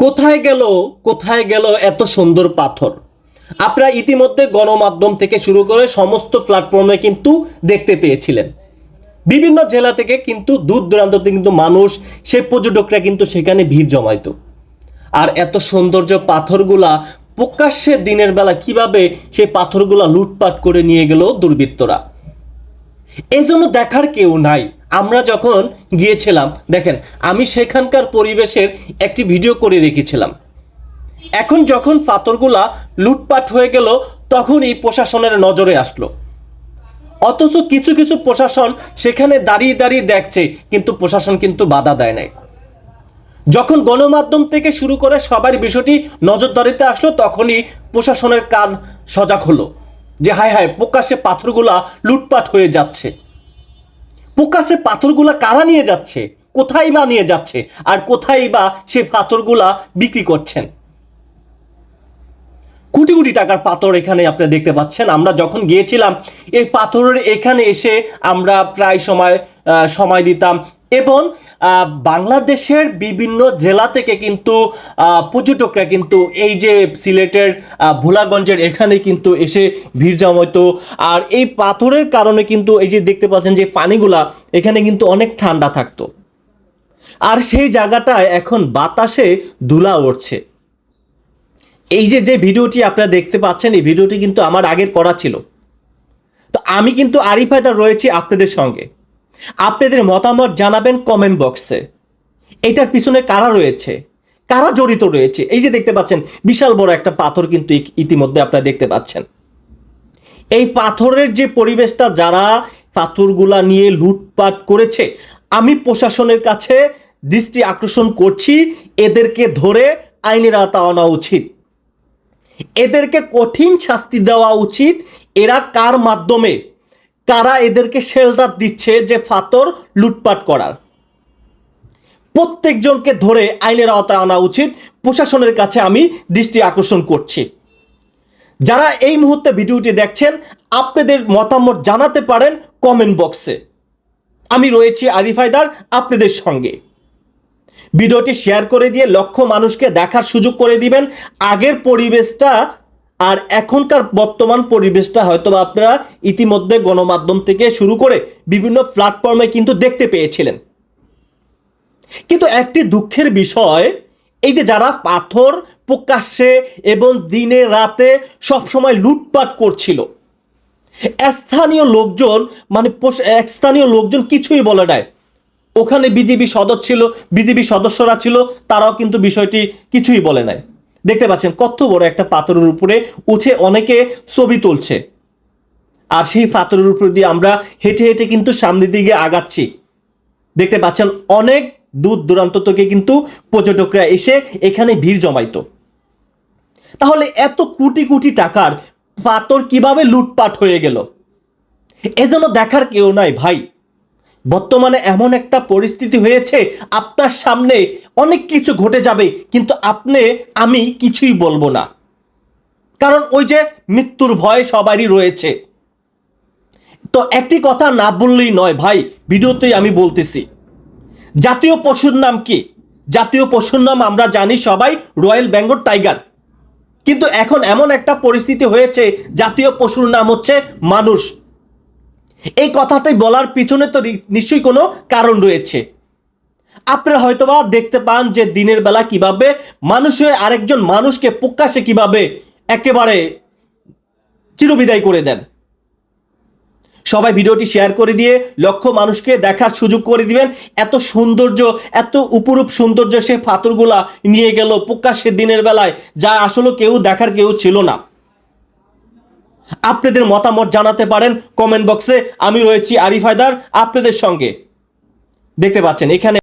কোথায় গেল কোথায় গেল এত সুন্দর পাথর? আপনারা ইতিমধ্যে গণমাধ্যম থেকে শুরু করে সমস্ত প্ল্যাটফর্মে কিন্তু দেখতে পেয়েছিলেন। বিভিন্ন জেলা থেকে কিন্তু দূর দূরান্ত কিন্তু মানুষ, সে পর্যটকরা কিন্তু সেখানে ভিড় জমাইত। আর এত সৌন্দর্য পাথরগুলা প্রকাশ্যে দিনের বেলা কীভাবে সে পাথরগুলা লুটপাট করে নিয়ে গেল দুর্বৃত্তরা। এই জন্য দেখার কেউ নাই। আমরা যখন গিয়েছিলাম, দেখেন, আমি সেখানকার পরিবেশের একটি ভিডিও করে রেখেছিলাম। এখন যখন পাথরগুলা লুটপাট হয়ে গেল তখনই প্রশাসনের নজরে আসলো। অথচ কিছু কিছু প্রশাসন সেখানে দাঁড়িয়ে দাঁড়িয়ে দেখছে, কিন্তু প্রশাসন কিন্তু বাধা দেয় নাই। যখন গণমাধ্যম থেকে শুরু করে সবার বিষয়টি নজরদারিতে আসলো, তখনই প্রশাসনের কান সজাগ হলো যে হায় হায়, প্রকাশ্যে পাথরগুলা লুটপাট হয়ে যাচ্ছে। প্রকাশ্যে পাথরগুলা কারা নিয়ে যাচ্ছে? কোথায় বা নিয়ে যাচ্ছে? আর কোথায় বা সে পাথরগুলা বিক্রি করছেন? কোটি কোটি টাকার পাথর এখানে আপনি দেখতে পাচ্ছেন। আমরা যখন গিয়েছিলাম, এই পাথরের এখানে এসে আমরা প্রায় সময় সময় দিতাম। এবং বাংলাদেশের বিভিন্ন জেলা থেকে কিন্তু পর্যটকরা কিন্তু এই যে সিলেটের ভোলাগঞ্জের এখানে কিন্তু এসে ভিড় জমাইতো। আর এই পাথরের কারণে কিন্তু এই যে দেখতে পাচ্ছেন যে পানিগুলা এখানে কিন্তু অনেক ঠান্ডা থাকতো। আর সেই জায়গাটায় এখন বাতাসে ধুলা উঠছে এই যে যে ভিডিওটি আপনারা দেখতে পাচ্ছেন, এই ভিডিওটি কিন্তু আমার আগের করা ছিল। তো আমি কিন্তু আরিফ হায়দার রয়েছি আপনাদের সঙ্গে। আপনাদের মতামত জানাবেন কমেন্ট বক্সে এটার পিছনে কারা রয়েছে? কারা জড়িত রয়েছে? এই যে দেখতে পাচ্ছেন, বিশাল বড় একটা পাথর কিন্তু ইতিমধ্যে আপনারা দেখতে পাচ্ছেন। এই পাথরের যে পরিবেশটা যারা পাথরগুলা নিয়ে লুটপাট করেছে, আমি প্রশাসনের কাছে দৃষ্টি আকর্ষণ করছি, এদেরকে ধরে আইনের আওতা আনা উচিত। এদেরকে কঠিন শাস্তি দেওয়া উচিত, এরা কার মাধ্যমে? কারা এদেরকে শেলদার দিচ্ছে যে ফাতর লুটপাট করার। প্রত্যেকজনকে ধরে আইনের আওতায় আনা উচিত। প্রশাসনের কাছে আমি দৃষ্টি আকর্ষণ করছি। যারা এই মুহূর্তে ভিডিওটি দেখছেন, আপনাদের মতামত জানাতে পারেন কমেন্ট বক্সে আমি রয়েছি আরিফ হায়দার, আপনাদের সঙ্গে। ভিডিওটি শেয়ার করে দিয়ে লক্ষ মানুষকে দেখার সুযোগ করে দিবেন। আগের পরিবেশটা আর এখনকার বর্তমান পরিবেশটা হয়তো আপনারা ইতিমধ্যে গণমাধ্যম থেকে শুরু করে বিভিন্ন প্ল্যাটফর্মে কিন্তু দেখতে পেয়েছিলেন। কিন্তু একটি দুঃখের বিষয়, এই যে যারা পাথর প্রকাশ্যে এবং দিনে রাতে সবসময় লুটপাট করছিল, স্থানীয় লোকজন মানে স্থানীয় লোকজন কিছুই বলে নাই। ওখানে বিজেপি সদস্য ছিল বিজেপি সদস্যরা ছিল, তারাও কিন্তু বিষয়টি কিছুই বলে নাই। দেখতে পাচ্ছেন কত বড় একটা পাথরের উপরে উঠে অনেকে ছবি তুলছে। আর সেই পাথরের উপর দিয়ে আমরা হেঁটে হেঁটে কিন্তু সামনের দিকে আগাচ্ছি। দেখতে পাচ্ছেন অনেক দূর দূরান্ত থেকে কিন্তু পর্যটকরা এসে এখানে ভিড় জমাইত। তাহলে এত কোটি কোটি টাকার পাথর কীভাবে লুটপাট হয়ে গেল? এজন্য দেখার কেউ নাই ভাই। বর্তমানে এমন একটা পরিস্থিতি হয়েছে, আপনার সামনে অনেক কিছু ঘটে যাবে, কিন্তু আপনি, আমি কিছুই বলব না। কারণ ওই যে মৃত্যুর ভয় সবারই রয়েছে। তো একটি কথা না বললেই নয় ভাই, ভিডিওতেই আমি বলতেছি। জাতীয় পশুর নাম কি? জাতীয় পশুর নাম আমরা জানি সবাই, রয়্যাল বেঙ্গল টাইগার। কিন্তু এখন এমন একটা পরিস্থিতি হয়েছে, জাতীয় পশুর নাম হচ্ছে মানুষ। এই কথাটাই বলার পিছনে তো নিশ্চয়ই কোনো কারণ রয়েছে। আপনারা হয়তোবা দেখতে পান যে দিনের বেলা কীভাবে মানুষ হয়ে আরেকজন মানুষকে প্রকাশ্যে কীভাবে একেবারে চিরবিদায় করে দেন। সবাই ভিডিওটি শেয়ার করে দিয়ে লক্ষ মানুষকে দেখার সুযোগ করে দিবেন। এত সৌন্দর্য, এত উপরূপ সৌন্দর্য সে পাথরগুলা নিয়ে গেল প্রকাশ্যে দিনের বেলায়, যা আসলে কেউ দেখার কেউ ছিল না। আপনাদের মতামত জানাতে পারেন কমেন্ট বক্সে আমি রয়েছি আরিফ হায়দার, আপনাদের সঙ্গে। দেখতে পাচ্ছেন, এখানে